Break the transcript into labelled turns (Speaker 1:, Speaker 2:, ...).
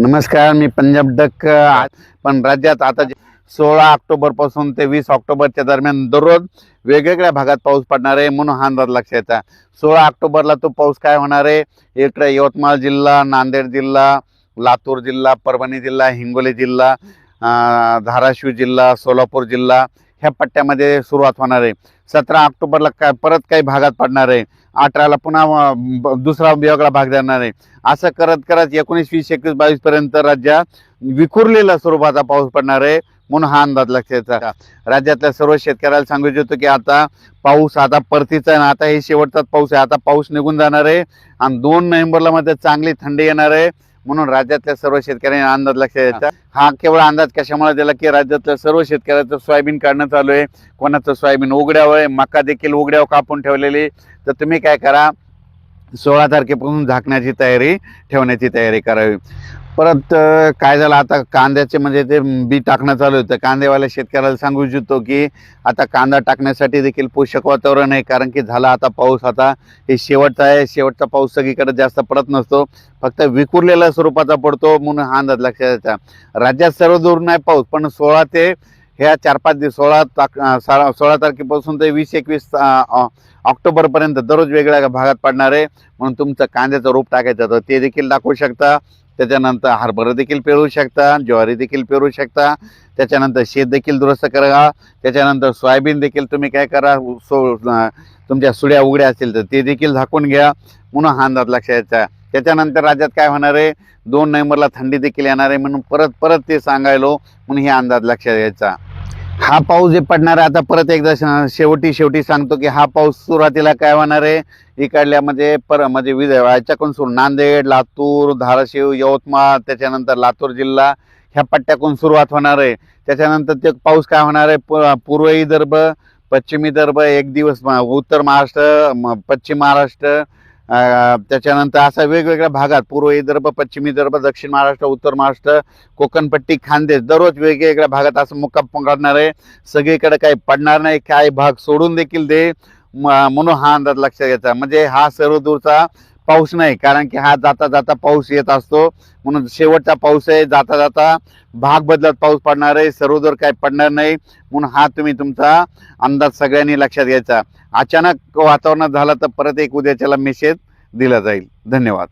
Speaker 1: नमस्कार मी पंजाब डक पण राज्यात आता सोळा ऑक्टोबरपासून ते वीस ऑक्टोबरच्या दरम्यान दररोज वेगवेगळ्या भागात पाऊस पडणार आहे म्हणून हा अंदाज लक्षात येतात सोळा ऑक्टोबरला तो पाऊस काय होणार आहे? इकडे यवतमाळ जिल्हा नांदेड जिल्हा लातूर जिल्हा परभणी जिल्हा हिंगोली जिल्हा धाराशिव जिल्हा सोलापूर जिल्हा ह्या पट्ट्यामध्ये सुरुवात होणार आहे. सतरा ऑक्टोबरला काय परत काही भागात पडणार आहे. अठराला पुन्हा ब- दुसरा वेगळा भाग देणार आहे. असं करत करत एकोणीस वीस एकवीस बावीस पर्यंत राज्यात विखुरलेला स्वरूपाचा पाऊस पडणार आहे म्हणून हा अंदाज लक्षात राज्यातल्या सर्व शेतकऱ्याला सांगू इच्छितो की आता पाऊस आता परतीचा आहे ना आता हे शेवटचाच पाऊस आहे. आता पाऊस निघून जाणार आहे आणि दोन नोव्हेंबरला मध्ये चांगली थंडी येणार आहे. म्हणून राज्यातल्या सर्व शेतकऱ्यांनी अंदाज लक्षात येतात हा केवळ अंदाज कशामुळे दिला की राज्यातल्या सर्व शेतकऱ्याचं सोयाबीन काढणं चालू आहे कोणाचं सोयाबीन उघड्यावर आहे मका देखील उघड्यावर कापून ठेवलेली तर तुम्ही काय करा सोळा तारखेपासून झाकण्याची तयारी ठेवण्याची तयारी करावी. परत काय झालं आता कांद्याचे म्हणजे ते बी टाकणं चालू होतं. कांदेवाल्या शेतकऱ्याला सांगू इच्छितो की आता कांदा टाकण्यासाठी देखील पोषक वातावरण आहे. कारण की झाला आता पाऊस. आता हे शेवटचा आहे. शेवटचा पाऊस सगळीकडे जास्त पडत नसतो. फक्त विखुरलेल्या स्वरूपाचा पडतो म्हणून हा अंदाज लक्षात येतात राज्यात सर्व दूर नाही पाऊस. पण सोळा ते ह्या चार पाच दिवस सोळा ताक सोळा तारखेपासून ते वीस एकवीस ऑक्टोबरपर्यंत दररोज वेगळ्या भागात पडणार आहे. म्हणून तुमचं कांद्याचं रोप टाकायचं तर ते देखील दाखवू शकता. त्याच्यानंतर हरभरा देखील पेरू शकता ज्वारी देखील पेरू शकता. त्याच्यानंतर शेत देखील दुरुस्त करा. त्याच्यानंतर सोयाबीन देखील तुम्ही काय करा सो तुमच्या सुड्या उघड्या असतील तर ते देखील झाकून घ्या. म्हणून हा अंदाज लक्षात यायचा त्याच्यानंतर राज्यात काय होणार आहे? दोन नोव्हेंबरला थंडी देखील येणार आहे म्हणून परत परत ते सांगायलो म्हणून हे अंदाज लक्षात यायचा. हा पाऊस जे पडणार आहे आता परत एकदा शेवटी शेवटी सांगतो की हा पाऊस सुरुवातीला काय होणार आहे? इकडल्या म्हणजे पर म्हणजे विद याच्याकडून सुरू नांदेड लातूर धाराशिव यवतमाळ त्याच्यानंतर लातूर जिल्हा ह्या पट्ट्याकडून सुरुवात होणार आहे. त्याच्यानंतर ते पाऊस काय होणार आहे? पूर्व विदर्भ पश्चिम विदर्भ एक दिवस उत्तर महाराष्ट्र म- पश्चिम महाराष्ट्र त्याच्यानंतर असा वेगवेगळ्या भागात पूर्व विदर्भ पश्चिम विदर्भ दक्षिण महाराष्ट्र उत्तर महाराष्ट्र कोकणपट्टी खानदेश दररोज वेगवेगळ्या भागात असं मुक्काम पकडणार आहे. सगळीकडे काही पडणार नाही काही भाग सोडून देखील दे. म- म्हणून हा अंदाज लक्षात घ्यायचा. म्हणजे हा सर्व दूरचा पाऊस नाही कारण की हा जाता जाता पाऊस येत असतो. म्हणून शेवटचा पाऊस आहे जाता जाता भाग बदलत पाऊस पडणार आहे सर्वदूर काही पडणार नाही. म्हणून हा तुम्ही तुमचा अंदाज सगळ्यांनी लक्षात घ्यायचा. अचानक वातावरणात झाला तर परत एक उद्याच्याला मेसेज दिला जाईल. धन्यवाद.